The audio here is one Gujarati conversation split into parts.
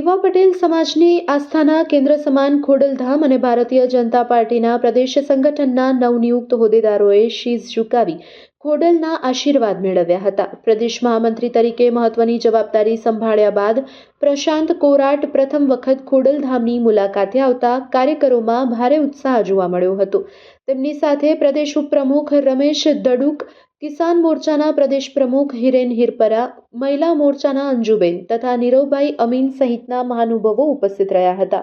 મેવા પટેલ સમાજની આસ્થાના કેન્દ્ર સમાન ખોડલધામ અને ભારતીય જનતા પાર્ટીના પ્રદેશ સંગઠનના નવનિયુક્ત હોદ્દેદારોએ શીશ ઝુકાવી ખોડલના આશીર્વાદ મેળવ્યા હતા. પ્રદેશ મહામંત્રી તરીકે મહત્વની જવાબદારી સંભાળ્યા બાદ પ્રશાંત કોરાટ પ્રથમ વખત ખોડલધામની મુલાકાતે આવતા કાર્યકરોમાં ભારે ઉત્સાહ જોવા મળ્યો હતો. તેમની સાથે પ્રદેશ ઉપપ્રમુખ રમેશ દડુક કિસાન મોરચાના પ્રદેશ પ્રમુખ હિરેન હિરપરા, મહિલા મોરચાના અંજુબેન તથા નીરવભાઈ અમીન સહિતના મહાનુભાવો ઉપસ્થિત રહ્યા હતા.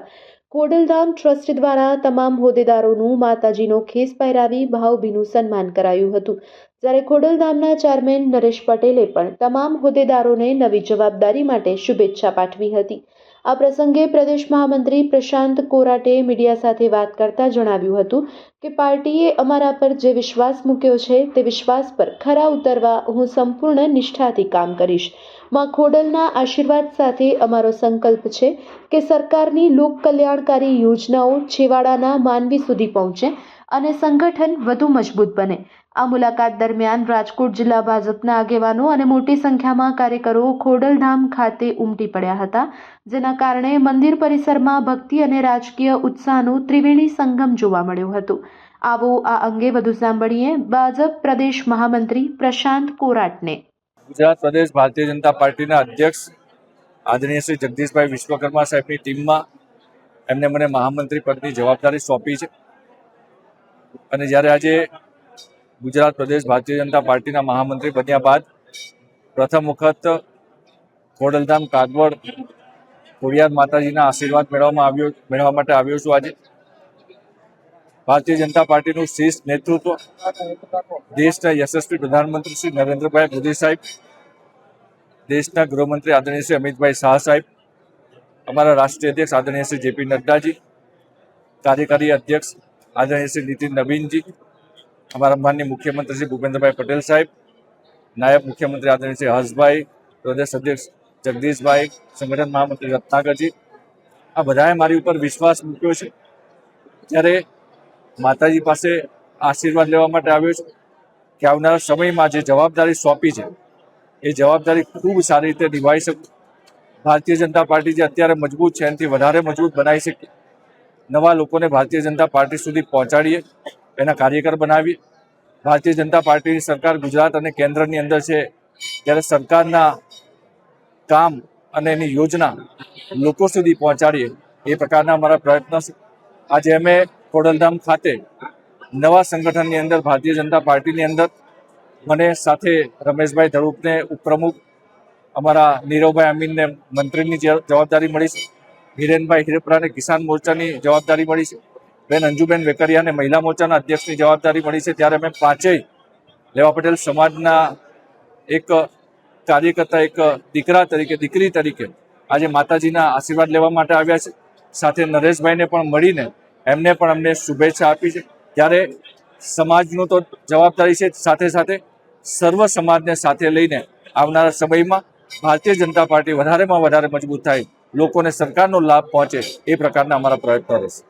કોડલધામ ટ્રસ્ટ દ્વારા તમામ હોદ્દેદારોનું માતાજીનો ખેસ પહેરાવી ભાવભીનું સન્માન કરાયું હતું. જ્યારે ખોડલધામના ચેરમેન નરેશ પટેલે પણ તમામ હોદ્દેદારોને નવી જવાબદારી માટે શુભેચ્છા પાઠવી હતી. આ પ્રસંગે પ્રદેશ મહામંત્રી પ્રશાંત કોરાટે મીડિયા સાથે વાત કરતા જણાવ્યું હતું કે, પાર્ટીએ અમારા પર જે વિશ્વાસ મૂક્યો છે તે વિશ્વાસ પર ખરા ઉતરવા હું સંપૂર્ણ નિષ્ઠાથી કામ કરીશ. માં ખોડલના આશીર્વાદ સાથે અમારો સંકલ્પ છે કે સરકારની લોક કલ્યાણકારી યોજનાઓ છેવાડાના માનવી સુધી પહોંચે અને સંગઠન વધુ મજબૂત બને. આ મુલાકાત દરમિયાન રાજકોટ જિલ્લા ભાજપના આગેવાનો અને મોટી સંખ્યામાં કાર્યકરો ખોડલધામ ખાતે ઉમટી પડ્યા હતા, જેના કારણે મંદિર પરિસરમાં ભક્તિ અને રાજકીય ઉત્સાહનું ત્રિવેણી સંગમ જોવા મળ્યું હતું. આવો આ અંગે વધુ સાંભળીએ ભાજપ પ્રદેશ મહામંત્રી પ્રશાંત કોરાટને. ગુજરાત પ્રદેશ ભારતીય જનતા પાર્ટીના અધ્યક્ષ આદરણીય શ્રી જગદીશભાઈ વિશ્વકર્મા સાહેબની ટીમમાં એમને મને મહામંત્રી પદની જવાબદારી સોંપી છે. અને જ્યારે આજે ગુજરાત પ્રદેશ ભારતીય જનતા પાર્ટીના મહામંત્રી બન્યા બાદ પ્રથમ વખત ખોડલધામ, કાગવડ ખોડિયાર માતાજીના આશીર્વાદ મેળવવામાં આવ્યો, મેળવવા માટે આવ્યો છું આજે. ભારતીય જનતા પાર્ટીનું શ્રેષ્ઠ નેતૃત્વ દેશના યશસ્વી પ્રધાનમંત્રી શ્રી નરેન્દ્રભાઈ મોદી સાહેબ, દેશના ગૃહમંત્રી આદરણીય શ્રી અમિતભાઈ શાહ સાહેબ, અમારા રાષ્ટ્રીય અધ્યક્ષ આદરણીય શ્રી જેપી નડ્ડાજી, કાર્યકારી અધ્યક્ષ આદરણીય શ્રી નીતિન નવીનજી, અમારા માનનીય મુખ્યમંત્રી શ્રી ભૂપેન્દ્રભાઈ પટેલ સાહેબ, નાયબ મુખ્યમંત્રી આદરણીય શ્રી હર્ષભાઈ, પ્રદેશ અધ્યક્ષ જગદીશભાઈ, સંગઠન મહામંત્રી રત્નાકરજી, આ બધાએ મારી ઉપર વિશ્વાસ મૂક્યો છે. ત્યારે માતાજી પાસે આશીર્વાદ લેવા માટે આવ્યો છું કે આવનારા સમયમાં જે જવાબદારી સોંપી છે, એ જવાબદારી ખૂબ સારી રીતે નિભાવી શકું. ભારતીય જનતા પાર્ટી જે અત્યારે મજબૂત છે, એનાથી વધારે મજબૂત બનાવી શકીએ. નવા લોકોને ભારતીય જનતા પાર્ટી સુધી પહોંચાડીએ, એના કાર્યકર બનાવીએ. ભારતીય જનતા પાર્ટીની સરકાર ગુજરાત અને કેન્દ્રની અંદર છે. ત્યારે સરકારના કામ અને એની યોજના લોકો સુધી પહોંચાડીએ, એ પ્રકારના અમારા પ્રયત્નો છે. આજે અમે ખોડલધામ ખાતે નવા સંગઠનની અંદર, ભારતીય જનતા પાર્ટીની અંદર મને સાથે રમેશભાઈ ધડુકને ઉપપ્રમુખ, અમારા નીરવભાઈ અમીનને મંત્રીની જવાબદારી મળી છે. હિરેનભાઈ હિરપરાને કિસાન મોરચાની જવાબદારી મળી છે. બેન અંજુબેન વેકરિયાને મહિલા મોરચાના અધ્યક્ષની જવાબદારી મળી છે. ત્યારે અમે પાંચેય લેવા પટેલ સમાજના એક કાર્યકર્તા, એક દીકરા તરીકે, દીકરી તરીકે આજે માતાજીના આશીર્વાદ લેવા માટે આવ્યા છે. સાથે નરેશભાઈને પણ મળીને એમને પણ અમને શુભેચ્છા આપી છે. ત્યારે સમાજનું તો જવાબદારી છે. સાથે સાથે સર્વ સમાજને સાથે લઈને આવનારા સમયમાં ભારતીય જનતા પાર્ટી વધારેમાં વધારે મજબૂત થાય. લોકોને સરકારનો લાભ પહોંચે એ પ્રકારના અમારા પ્રયત્નો રહેશે.